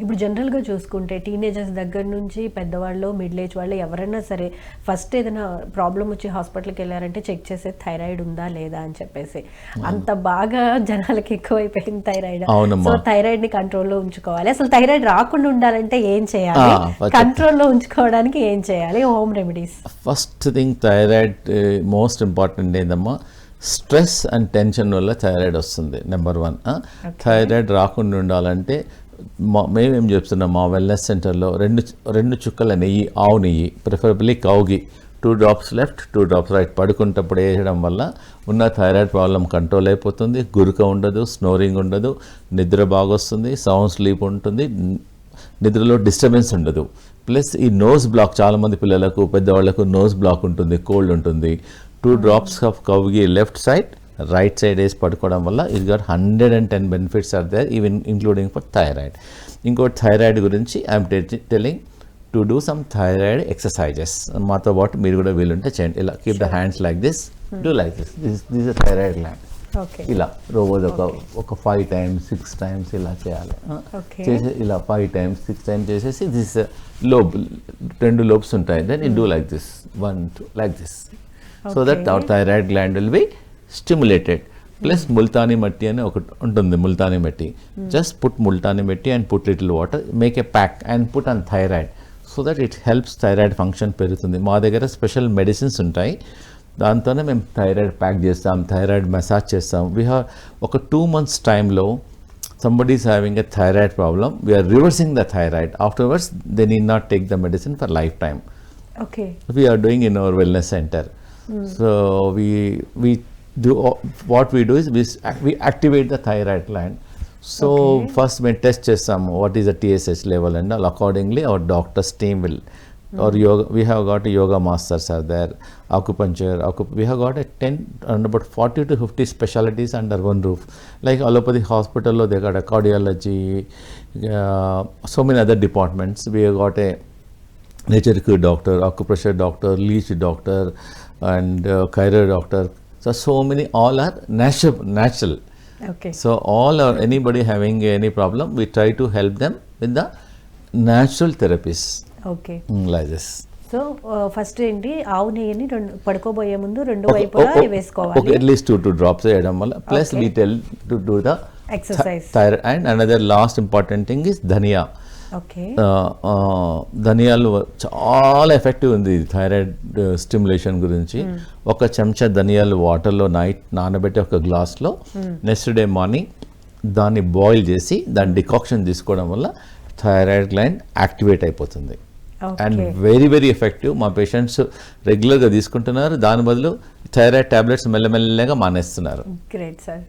ఇప్పుడు జనరల్గా చూసుకుంటే టీనేజర్స్ దగ్గర నుంచి పెద్దవాళ్ళు మిడిల్ ఏజ్ వాళ్ళు ఎవరైనా సరే ఫస్ట్ ఏదైనా ప్రాబ్లం వచ్చి హాస్పిటల్కి వెళ్ళారంటే చెక్ చేసే థైరాయిడ్ ఉందా లేదా అని చెప్పేసి. అంత బాగా జనాలకి ఎక్కువైపోయింది థైరాయిడ్. సో థైరాయిడ్ని కంట్రోల్లో ఉంచుకోవాలి. అసలు థైరాయిడ్ రాకుండా ఉండాలంటే ఏం చేయాలి? కంట్రోల్లో ఉంచుకోవడానికి ఏం చేయాలి? Home remedies first thing thyroid most important ఏందమ్మా? స్ట్రెస్ అండ్ టెన్షన్ వల్ల థైరాయిడ్ వస్తుంది నెంబర్ వన్ థైరాయిడ్ రాకుండా ఉండాలంటే మా మేమేం చెప్తున్నాం మా వెల్నెస్ సెంటర్లో రెండు రెండు చుక్కల నెయ్యి ఆవు నెయ్యి preferably cow ghee. Two drops left two drops right పడుకుంటప్పుడు వేయడం వల్ల ఉన్న థైరాయిడ్ ప్రాబ్లం కంట్రోల్ అయిపోతుంది గురుక ఉండదు స్నోరింగ్ ఉండదు నిద్ర బాగొస్తుంది సౌండ్ స్లీప్ ఉంటుంది నిద్రలో డిస్టర్బెన్స్ ఉండదు. ప్లస్ ఈ నోస్ బ్లాక్ చాలామంది పిల్లలకు పెద్దవాళ్ళకు నోస్ బ్లాక్ ఉంటుంది కోల్డ్ ఉంటుంది. Two drops of cow ghee left side right side వేసి పడుకోవడం వల్ల ఇది got hundred and ten benefits are there even including for thyroid ఇంకోటి థైరాయిడ్ గురించి I'm telling to do some thyroid exercises మాతో పాటు మీరు కూడా వీలుంటే చేయండి ఇలా keep the hands like this do like this this this thyroid gland ఇలా రోజు ఒక ఒక ఫైవ్ టైమ్స్ సిక్స్ టైమ్స్ ఇలా చేయాలి. చేసి ఇలా ఫైవ్ టైమ్స్ సిక్స్ టైమ్స్ చేసేసి దిస్ లోబ్ రెండు లోబ్స్ ఉంటాయి then in do like this one two like this so that. Our thyroid gland will be stimulated plus Multani mitti అని ఒకటి ఉంటుంది ముల్తానీ మట్టి just put Multani mitti and put little water make a pack and put on thyroid so that it helps thyroid function పెరుగుతుంది మా దగ్గర special medicines ఉంటాయి దాంతోనే మేము థైరాయిడ్ ప్యాక్ చేస్తాం థైరాయిడ్ మసాజ్ చేస్తాం వీ హ్యావ్ ఒక టూ మంత్స్ టైంలో somebody is having a thyroid problem. We are reversing the thyroid. Afterwards they need not take the medicine for lifetime. Okay we are doing in our wellness center. So we we do uh, what we do is we, we activate the thyroid gland so okay. first we test some what is the tsh level and all accordingly our doctor's team will mm. or yoga we have got yoga masters are there acupuncture acup we have got a 10 and about 40 to 50 specialties under one roof like allopathy hospital they got a cardiology uh, so many other departments we have got a nature doctor acupressure doctor leech doctor and uh, chiropractor So so many all are natural. Natural. Okay So all are anybody having any problem, we try to help them with the natural therapies okay mm, like this. So first ఏంటి ఆవు నెయ్యిని రెండు పడుకోబోయే ముందు రెండు Okay, వైపులా okay, okay, వేసుకోవాలి at least two two drops వేయడం వల్ల plus Okay. we tell to do the exercise thyroid and another last important thing is dhania. Okay ధనియాలు చాలా ఎఫెక్టివ్ ఉంది థైరాయిడ్ స్టిమ్యులేషన్ గురించి ఒక చెంచా ధనియాలు వాటర్లో నైట్ నానబెట్టి ఒక గ్లాస్లో నెక్స్ట్ డే మార్నింగ్ దాన్ని బాయిల్ చేసి దాని డికాక్షన్ తీసుకోవడం వల్ల థైరాయిడ్ గ్లాండ్ యాక్టివేట్ అయిపోతుంది. And very very effective. మా పేషెంట్స్ రెగ్యులర్గా తీసుకుంటున్నారు. దాని బదులు థైరాయిడ్ టాబ్లెట్స్ మెల్లమెల్లగా మానేస్తున్నారు. Great sir.